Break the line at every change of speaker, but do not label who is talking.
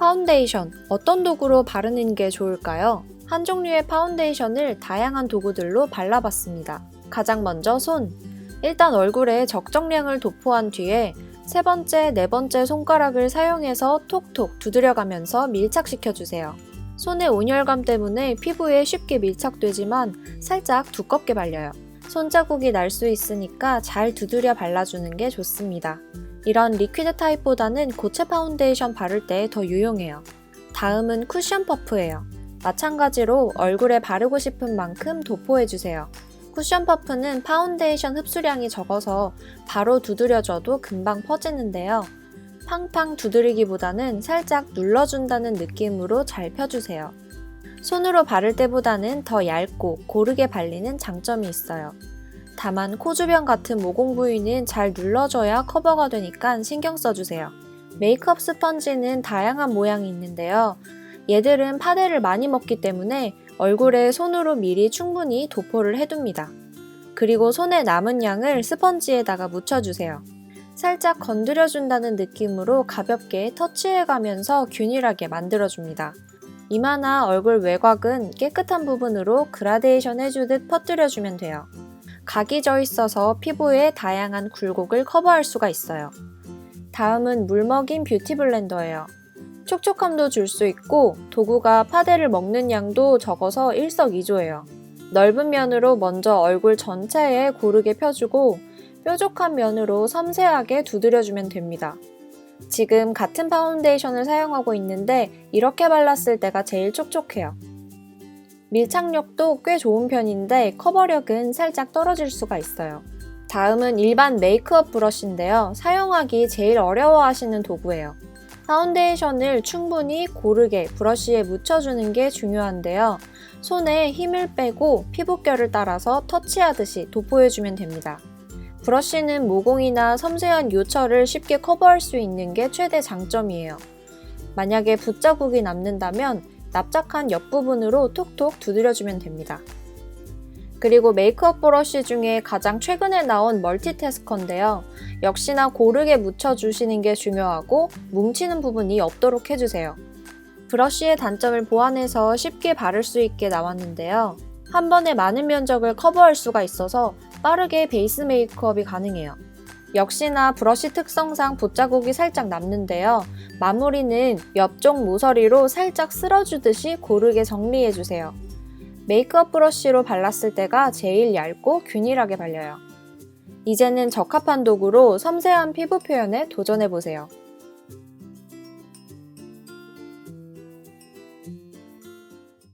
파운데이션 어떤 도구로 바르는 게 좋을까요? 한 종류의 파운데이션을 다양한 도구들로 발라봤습니다. 가장 먼저 손. 일단 얼굴에 적정량을 도포한 뒤에 세 번째, 네 번째 손가락을 사용해서 톡톡 두드려가면서 밀착시켜주세요. 손의 온열감 때문에 피부에 쉽게 밀착되지만 살짝 두껍게 발려요. 손자국이 날 수 있으니까 잘 두드려 발라주는 게 좋습니다. 이런 리퀴드 타입보다는 고체 파운데이션 바를 때 더 유용해요. 다음은 쿠션 퍼프예요. 마찬가지로 얼굴에 바르고 싶은 만큼 도포해주세요. 쿠션 퍼프는 파운데이션 흡수량이 적어서 바로 두드려줘도 금방 퍼지는데요. 팡팡 두드리기보다는 살짝 눌러준다는 느낌으로 잘 펴주세요. 손으로 바를 때보다는 더 얇고 고르게 발리는 장점이 있어요. 다만 코 주변 같은 모공 부위는 잘 눌러줘야 커버가 되니까 신경 써주세요. 메이크업 스펀지는 다양한 모양이 있는데요. 얘들은 파데를 많이 먹기 때문에 얼굴에 손으로 미리 충분히 도포를 해둡니다. 그리고 손에 남은 양을 스펀지에다가 묻혀주세요. 살짝 건드려준다는 느낌으로 가볍게 터치해가면서 균일하게 만들어줍니다. 이마나 얼굴 외곽은 깨끗한 부분으로 그라데이션 해주듯 퍼뜨려주면 돼요. 각이 져 있어서 피부에 다양한 굴곡을 커버할 수가 있어요. 다음은 물 먹인 뷰티 블렌더예요. 촉촉함도 줄 수 있고 도구가 파데를 먹는 양도 적어서 일석이조예요. 넓은 면으로 먼저 얼굴 전체에 고르게 펴주고 뾰족한 면으로 섬세하게 두드려주면 됩니다. 지금 같은 파운데이션을 사용하고 있는데 이렇게 발랐을 때가 제일 촉촉해요. 밀착력도 꽤 좋은 편인데 커버력은 살짝 떨어질 수가 있어요. 다음은 일반 메이크업 브러쉬인데요. 사용하기 제일 어려워하시는 도구예요. 파운데이션을 충분히 고르게 브러쉬에 묻혀주는 게 중요한데요. 손에 힘을 빼고 피부결을 따라서 터치하듯이 도포해주면 됩니다. 브러쉬는 모공이나 섬세한 요철을 쉽게 커버할 수 있는 게 최대 장점이에요. 만약에 붓자국이 남는다면 납작한 옆부분으로 톡톡 두드려주면 됩니다. 그리고 메이크업 브러쉬 중에 가장 최근에 나온 멀티태스커인데요. 역시나 고르게 묻혀주시는 게 중요하고 뭉치는 부분이 없도록 해주세요. 브러쉬의 단점을 보완해서 쉽게 바를 수 있게 나왔는데요. 한 번에 많은 면적을 커버할 수가 있어서 빠르게 베이스 메이크업이 가능해요. 역시나 브러쉬 특성상 붓자국이 살짝 남는데요. 마무리는 옆쪽 모서리로 살짝 쓸어주듯이 고르게 정리해주세요. 메이크업 브러쉬로 발랐을 때가 제일 얇고 균일하게 발려요. 이제는 적합한 도구로 섬세한 피부 표현에 도전해보세요.